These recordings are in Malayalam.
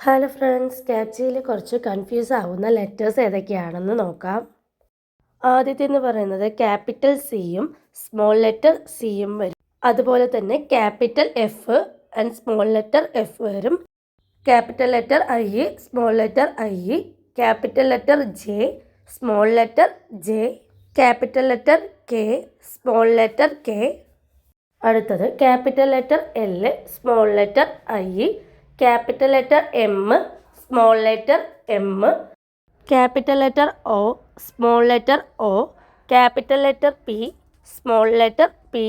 ഹലോ ഫ്രണ്ട്സ് ക്യാപ്ചയിൽ കുറച്ച് കൺഫ്യൂസ് ആവുന്ന ലെറ്റേഴ്സ് ഏതൊക്കെയാണെന്ന് നോക്കാം. ആദ്യത്തെ എന്ന് പറയുന്നത് ക്യാപിറ്റൽ സിയും സ്മോൾ ലെറ്റർ സിയും വരും. അതുപോലെ തന്നെ capital F and small letter F വരും. Capital letter I small letter I capital letter J small letter J capital letter K small letter K അടുത്തത് capital letter L small letter I capital letter M small letter M capital letter O small letter O capital letter P small letter P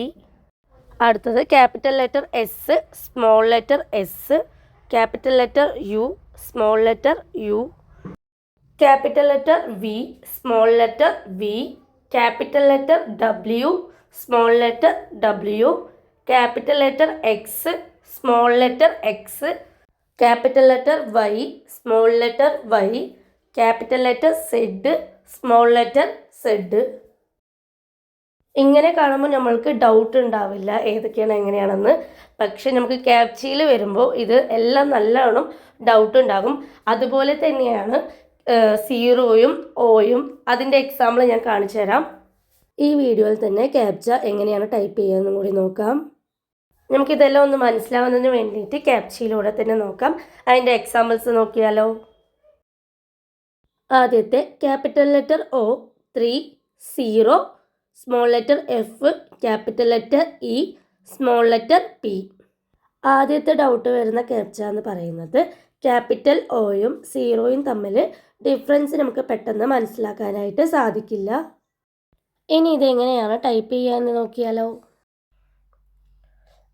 അടുത്തത് capital letter S small letter S capital letter U small letter U capital letter V small letter V capital letter W small letter W capital letter X small letter X capital letter Y small letter Y capital letter Z small letter Z. ഇങ്ങനെ കാണുമ്പോൾ നമ്മൾക്ക് ഡൗട്ട് ഉണ്ടാവില്ല ഏതൊക്കെയാണ് എങ്ങനെയാണെന്ന്. പക്ഷെ നമുക്ക് ക്യാപ്ചയിൽ വരുമ്പോൾ ഇത് എല്ലാം നല്ലോണം ഡൗട്ട് ഉണ്ടാകും. അതുപോലെ തന്നെയാണ് സീറോയും ഓയും അതിന്റെ എക്സാമ്പിൾ ഞാൻ കാണിച്ചു തരാം ഈ വീഡിയോയിൽ തന്നെ ക്യാപ്ച എങ്ങനെയാണ് ടൈപ്പ് ചെയ്യുന്നതെന്നും കൂടി നോക്കാം. നമുക്കിതെല്ലാം ഒന്ന് മനസ്സിലാവുന്നതിന് വേണ്ടിയിട്ട് ക്യാപ്ചയിലൂടെ തന്നെ നോക്കാം. അതിന്റെ എക്സാമ്പിൾസ് നോക്കിയാലോ. ആദ്യത്തെ capital letter O three zero small letter F capital letter E small letter P ആദ്യത്തെ ഡൗട്ട് വരുന്ന ക്യാപ്ച എന്ന് പറയുന്നത് ക്യാപിറ്റൽ ഒയും സീറോയും തമ്മിൽ ഡിഫറൻസ് നമുക്ക് പെട്ടെന്ന് മനസ്സിലാക്കാനായിട്ട് സാധിക്കില്ല. ഇനി ഇതെങ്ങനെയാണ് ടൈപ്പ് ചെയ്യാമെന്ന് നോക്കിയാലോ.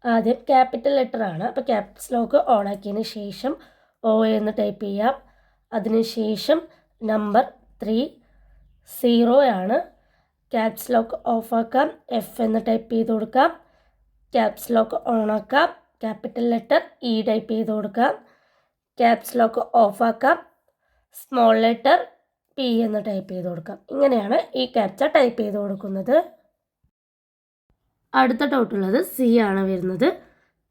ആദ്യം ക്യാപിറ്റൽ ലെറ്റർ ആണ്. അപ്പോൾ ക്യാപ്സ് ലോക്ക് ഓൺ ആക്കിയതിന് ശേഷം ഒ എന്ന് ടൈപ്പ് ചെയ്യാം. അതിനുശേഷം നമ്പർ ത്രീ സീറോ ആണ്. ക്യാപ്സ് ലോക്ക് ഓഫ് ആക്കാം എഫ് എന്ന് ടൈപ്പ് ചെയ്ത് കൊടുക്കാം. ക്യാപ്സ് ലോക്ക് ഓൺ ആക്കാം ക്യാപിറ്റൽ ലെറ്റർ ഇ ടൈപ്പ് ചെയ്ത് കൊടുക്കാം. ക്യാപ്സ് ലോക്ക് ഓഫ് ആക്കാം സ്മോൾ ലെറ്റർ പി എന്ന് ടൈപ്പ് ചെയ്ത് കൊടുക്കാം. ഇങ്ങനെയാണ് ഈ ക്യാപ്ച ടൈപ്പ് ചെയ്ത് കൊടുക്കുന്നത്. അടുത്ത ഡൗട്ടുള്ളത് സി ആണ് വരുന്നത്.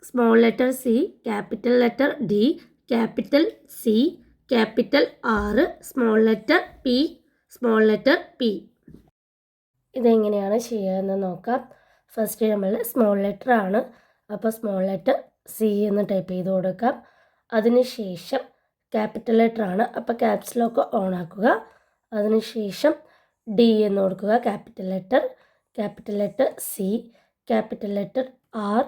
Small letter C capital letter D capital C capital R small letter P small letter P ഇതെങ്ങനെയാണ് ചെയ്യുകയെന്ന് നോക്കാം. ഫസ്റ്റ് നമ്മൾ സ്മോൾ ലെറ്റർ ആണ്. അപ്പോൾ സ്മോൾ ലെറ്റർ സി എന്ന് ടൈപ്പ് ചെയ്ത് കൊടുക്കാം. അതിനുശേഷം ക്യാപിറ്റൽ ലെറ്റർ ആണ്. അപ്പോൾ ക്യാപ്സ് ലോക്ക് ഓൺ ആക്കുക. അതിനുശേഷം ഡി എന്ന് കൊടുക്കുക. Capital letter capital letter C capital letter R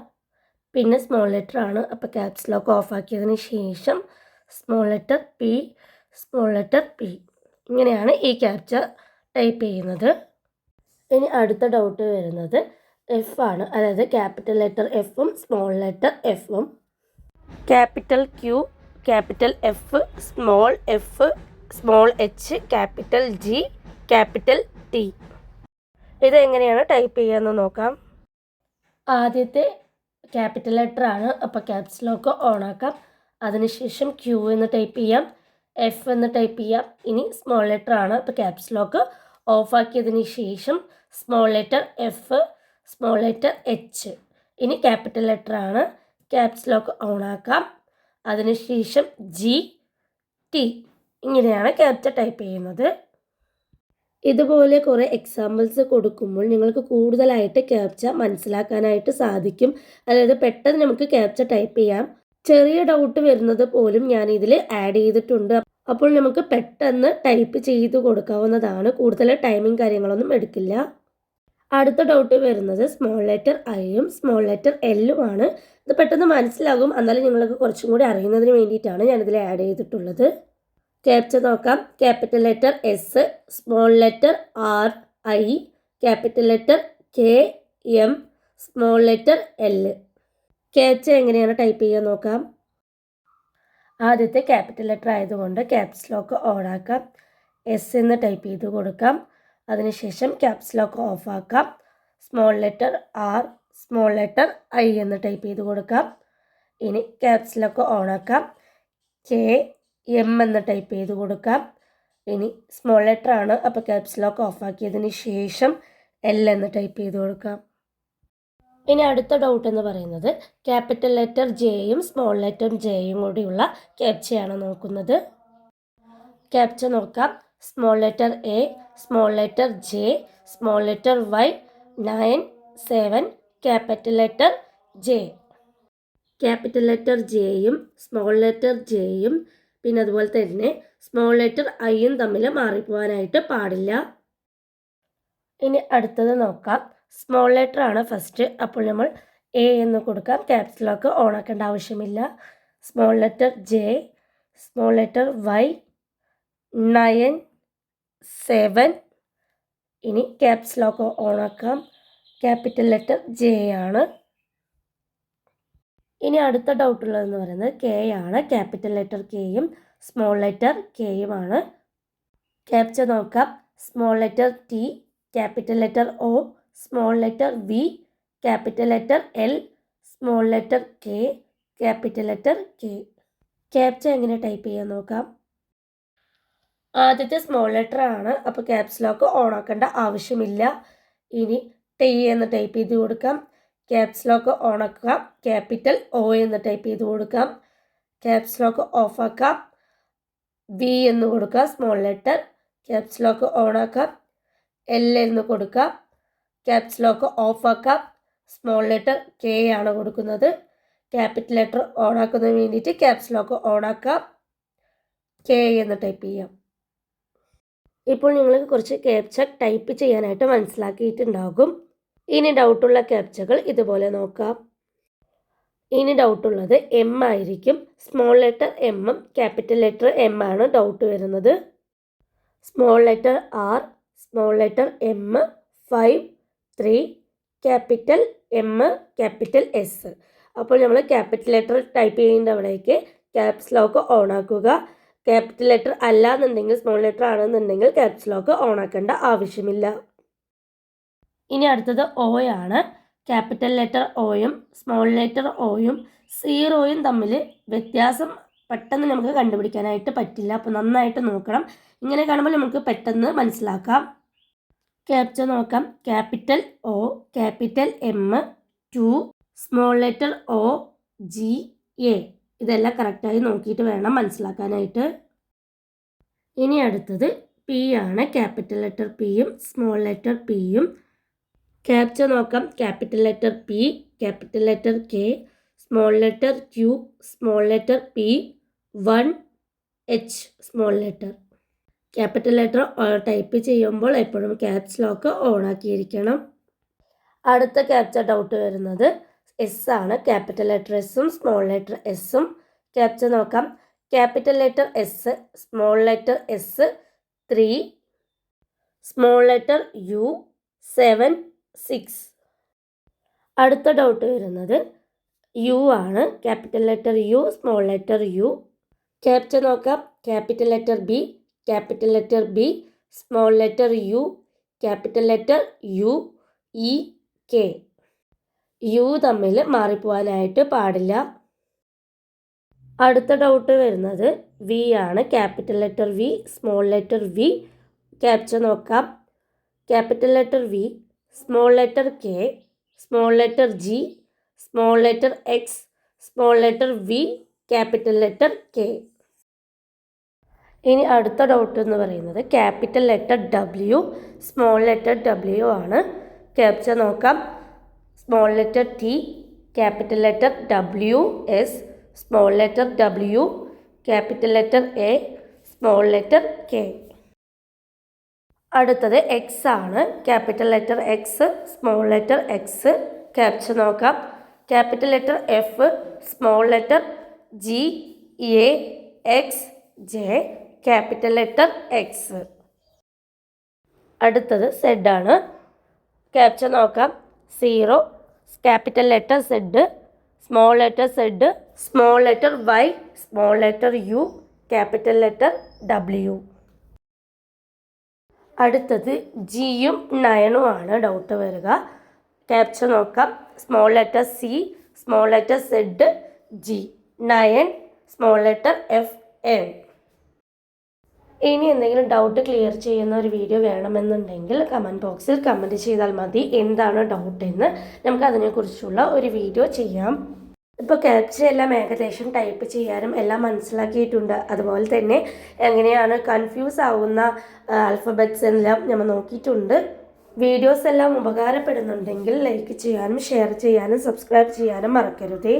പിന്നെ സ്മോൾ ലെറ്റർ ആണ്. അപ്പോൾ ക്യാപ്സ് ലോക്ക് ഓഫ് ആക്കിയതിന് ശേഷം small letter P small letter P. ഇങ്ങനെയാണ് ഈ ക്യാപ്ച ടൈപ്പ് ചെയ്യുന്നത്. ഇനി അടുത്ത ഡൗട്ട് വരുന്നത് എഫ് ആണ്. അതായത് ക്യാപിറ്റൽ ലെറ്റർ എഫും സ്മോൾ ലെറ്റർ എഫും capital Q capital F small F small H capital G capital T. ഇതെങ്ങനെയാണ് ടൈപ്പ് ചെയ്യാമെന്ന് നോക്കാം. ആദ്യത്തെ ക്യാപിറ്റൽ ലെറ്റർ ആണ്. അപ്പോൾ ക്യാപ്സ് ലോക്ക് ഓൺ ആക്കാം. അതിനുശേഷം ക്യു എന്ന് ടൈപ്പ് ചെയ്യാം. എഫ് എന്ന് ടൈപ്പ് ചെയ്യാം. ഇനി സ്മോൾ ലെറ്റർ ആണ്. അപ്പോൾ ക്യാപ്സ് ലോക്ക് ഓഫ് ആക്കിയതിന് ശേഷം small letter F small letter H ഇനി ക്യാപിറ്റൽ ലെറ്റർ ആണ്. ക്യാപ്സ് ലോക്ക് ഓൺ ആക്കാം. അതിനുശേഷം ജി ടി ഇങ്ങനെയാണ് ക്യാപ്ച ടൈപ്പ് ചെയ്യുന്നത്. ഇതുപോലെ കുറേ എക്സാമ്പിൾസ് കൊടുക്കുമ്പോൾ നിങ്ങൾക്ക് കൂടുതലായിട്ട് ക്യാപ്ച മനസ്സിലാക്കാനായിട്ട് സാധിക്കും. അതായത് പെട്ടെന്ന് നമുക്ക് ക്യാപ്ച ടൈപ്പ് ചെയ്യാം. ചെറിയ ഡൗട്ട് വരുന്നത് പോലും ഞാൻ ഇതിൽ ആഡ് ചെയ്തിട്ടുണ്ട്. അപ്പോൾ നമുക്ക് പെട്ടെന്ന് ടൈപ്പ് ചെയ്ത് കൊടുക്കാവുന്നതാണ്. കൂടുതൽ ടൈമിങ് കാര്യങ്ങളൊന്നും എടുക്കില്ല. അടുത്ത ഡൗട്ട് വരുന്നത് സ്മോൾ ലെറ്റർ ഐയും സ്മോൾ ലെറ്റർ എല്ലും ആണ്. ഇത് പെട്ടെന്ന് മനസ്സിലാകും. എന്നാലും നിങ്ങൾക്ക് കുറച്ചും കൂടി അറിയുന്നതിന് വേണ്ടിയിട്ടാണ് ഞാനിതിൽ ആഡ് ചെയ്തിട്ടുള്ളത്. ക്യാപ്ച നോക്കാം. Capital letter S small letter R I capital letter K M small letter L captcha എങ്ങനെയാണ് ടൈപ്പ് ചെയ്യാൻ നോക്കാം. ആദ്യത്തെ ക്യാപിറ്റൽ ലെറ്റർ ആയതുകൊണ്ട് ക്യാപ്സ് ലോക്ക് ഓൺ ആക്കാം. എസ് എന്ന് ടൈപ്പ് ചെയ്ത് കൊടുക്കാം. അതിനുശേഷം ക്യാപ്സ് ലോക്ക് ഓഫ് ആക്കാം. Small letter R small letter I എന്ന് ടൈപ്പ് ചെയ്ത് കൊടുക്കാം. ഇനി ക്യാപ്സ് ലോക്ക് ഓൺ ആക്കാം. കെ എം എന്ന് ടൈപ്പ് ചെയ്ത് കൊടുക്കാം. ഇനി സ്മോൾ ലെറ്റർ ആണ്. അപ്പോൾ ക്യാപ്സ് ലോക്ക് ഓഫ് ആക്കിയതിന് ശേഷം എൽ എന്ന് ടൈപ്പ് ചെയ്ത് കൊടുക്കാം. ഇനി അടുത്ത ഡൗട്ട് എന്ന് പറയുന്നത് ക്യാപിറ്റൽ ലെറ്റർ ജെയും സ്മോൾ ലെറ്റർ ജെയും കൂടിയുള്ള ക്യാപ്ചയാണ് നോക്കുന്നത്. ക്യാപ്ച നോക്കാം. Small letter A small letter J small letter Y nine seven capital letter J capital letter ജെയും small letter ജെയും പിന്നെ അതുപോലെ തന്നെ സ്മോൾ ലെറ്റർ ഐയും തമ്മിൽ മാറിപ്പോവാനായിട്ട് പാടില്ല. ഇനി അടുത്തത് നോക്കാം. സ്മോൾ ലെറ്റർ ആണ് ഫസ്റ്റ് അപ്പോൾ നമ്മൾ എ എന്ന് കൊടുക്കാം. ക്യാപ്സ് ലോക്ക് ഓൺ ആക്കേണ്ട ആവശ്യമില്ല. Small letter J small letter Y nine seven ഇനി ക്യാപ്സ് ലോക്ക് ഓൺ ആക്കാം. ക്യാപിറ്റൽ ലെറ്റർ ജെ ആണ്. ഇനി അടുത്ത ഡൗട്ട് ഉള്ളതെന്ന് പറയുന്നത് കെ ആണ്. ക്യാപിറ്റൽ ലെറ്റർ കെയും സ്മോൾ ലെറ്റർ കെയുമാണ് ക്യാപ്ച നോക്കാം. Small letter T capital letter O small letter V capital letter L small letter K capital letter K captcha എങ്ങനെ ടൈപ്പ് ചെയ്യാൻ നോക്കാം? ആദ്യത്തെ സ്മോൾ ലെറ്റർ ആണ്. അപ്പോൾ ക്യാപ്സ് ലോക്ക് ഓൺ ആക്കേണ്ട ആവശ്യമില്ല. ഇനി ടി എന്ന് ടൈപ്പ് ചെയ്ത് കൊടുക്കാം. ക്യാപ്സ് ലോക്ക് ഓൺ ആക്കുക ക്യാപിറ്റൽ ഒ എന്ന് ടൈപ്പ് ചെയ്ത് കൊടുക്കാം. ക്യാപ്സ് ലോക്ക് ഓഫ് ആക്കാം വി എന്ന് കൊടുക്കുക small letter caps lock on ആക്കാം എൽ എന്ന് കൊടുക്കാം. ക്യാപ്സ് ലോക്ക് ഓഫ് ആക്കാം സ്മോൾ ലെറ്റർ കെ ആണ് കൊടുക്കുന്നത്. ക്യാപിറ്റൽ ലെറ്റർ ഓൺ ആക്കുന്നതിന് വേണ്ടിയിട്ട് ക്യാപ്സ് ലോക്ക് ഓൺ ആക്കാം കെ എന്ന് ടൈപ്പ് ചെയ്യാം. ഇപ്പോൾ നിങ്ങൾക്ക് കുറച്ച് ക്യാപ്ച ടൈപ്പ് ചെയ്യാനായിട്ട് മനസ്സിലാക്കിയിട്ടുണ്ടാകും. ഇനി ഡൗട്ടുള്ള ക്യാപ്ചകൾ ഇതുപോലെ നോക്കാം. ഇനി ഡൗട്ടുള്ളത് എം ആയിരിക്കും. സ്മോൾ ലെറ്റർ എമ്മും ക്യാപിറ്റൽ ലെറ്റർ എം ആണ് ഡൗട്ട് വരുന്നത്. Small letter R small letter M five three capital M capital S അപ്പോൾ നമ്മൾ ക്യാപിറ്റൽ ലെറ്റർ ടൈപ്പ് ചെയ്യേണ്ട അവിടേക്ക് ക്യാപ്സ് ലോക്ക് ഓൺ ആക്കുക. ക്യാപിറ്റൽ ലെറ്റർ അല്ല എന്നുണ്ടെങ്കിൽ സ്മോൾ ലെറ്റർ ആണെന്നുണ്ടെങ്കിൽ ക്യാപ്സ് ലോക്ക് ഓൺ ആക്കേണ്ട ആവശ്യമില്ല. ഇനി അടുത്തത് ഒ ആണ്. ക്യാപിറ്റൽ ലെറ്റർ ഒയും സ്മോൾ ലെറ്റർ ഒയും സീറോയും തമ്മിൽ വ്യത്യാസം പെട്ടെന്ന് നമുക്ക് കണ്ടുപിടിക്കാനായിട്ട് പറ്റില്ല. അപ്പോൾ നന്നായിട്ട് നോക്കണം. ഇങ്ങനെ കാണുമ്പോൾ നമുക്ക് പെട്ടെന്ന് മനസ്സിലാക്കാം. ക്യാപ്ചർ നോക്കാം. Capital O capital M two small letter O G A ഇതെല്ലാം കറക്റ്റായി നോക്കിയിട്ട് വേണം മനസ്സിലാക്കാനായിട്ട്. ഇനി അടുത്തത് പി ആണ്. ക്യാപിറ്റൽ ലെറ്റർ പിയും സ്മോൾ ലെറ്റർ പിയും ക്യാപ്ചർ നോക്കാം. Capital letter P capital letter K small letter Q small letter P one H small letter. Capital letter type ചെയ്യുമ്പോൾ എപ്പോഴും ക്യാപ്സ് ലോക്ക് ഓൺ ആക്കിയിരിക്കണം. അടുത്ത ക്യാപ്ചർ ഡൗട്ട് വരുന്നത് എസ് ആണ്. ക്യാപിറ്റൽ ലെറ്റർ എസ്സും സ്മോൾ ലെറ്റർ എസ്സും ക്യാപ്ചർ നോക്കാം. Capital letter S small letter S three small letter U seven six. അടുത്ത ഡൗട്ട് വരുന്നത് യു ആണ്. Capital letter U small letter U capture നോക്കാം. Capital letter B capital letter B small letter U capital letter U E K U തമ്മിൽ മാറിപ്പോവാനായിട്ട് പാടില്ല. അടുത്ത ഡൗട്ട് വരുന്നത് വി ആണ്. Capital letter V small letter V capture നോക്കാം. Capital letter V small letter K small letter G small letter X small letter V capital letter K ഇനി അടുത്ത ഡൗട്ട് എന്ന് പറയുന്നത് capital letter W small letter W ആണ്. ക്യാപ്ചർ നോക്കാം. Small letter T capital letter W S small letter W capital letter A small letter K അടുത്തത് എക്സ് ആണ്. Capital letter X small letter X capture നോക്കാം. Capital letter F small letter G A X J capital letter X അടുത്തത് സെഡ് ആണ്. ക്യാപ്ചർ നോക്കാം. Zero capital letter Z small letter Z small letter Y small letter U capital letter W അടുത്തത് ജിയും നയനും ആണ്. ഡൗട്ട് വരിക. ക്യാപ്ചർ നോക്കാം. Small letter C small letter Z G nine small letter F N ഇനി എന്തെങ്കിലും ഡൗട്ട് ക്ലിയർ ചെയ്യുന്ന ഒരു വീഡിയോ വേണമെന്നുണ്ടെങ്കിൽ കമന്റ് ബോക്സിൽ കമന്റ് ചെയ്താൽ മതി. എന്താണ് ഡൗട്ട് എന്ന്? നമുക്ക് അതിനെക്കുറിച്ചുള്ള ഒരു വീഡിയോ ചെയ്യാം. ഇപ്പോൾ ക്യാപ്ച എല്ലാം ഏകദേശം ടൈപ്പ് ചെയ്യാനും എല്ലാം മനസ്സിലാക്കിയിട്ടുണ്ട്. അതുപോലെ തന്നെ എങ്ങനെയാണ് കൺഫ്യൂസ് ആവുന്ന ആൽഫബറ്റ്സ് എല്ലാം നമ്മൾ നോക്കിയിട്ടുണ്ട്. വീഡിയോസ് എല്ലാം ഉപകാരപ്പെടുന്നുണ്ടെങ്കിൽ ലൈക്ക് ചെയ്യാനും ഷെയർ ചെയ്യാനും സബ്സ്ക്രൈബ് ചെയ്യാനും മറക്കരുതേ.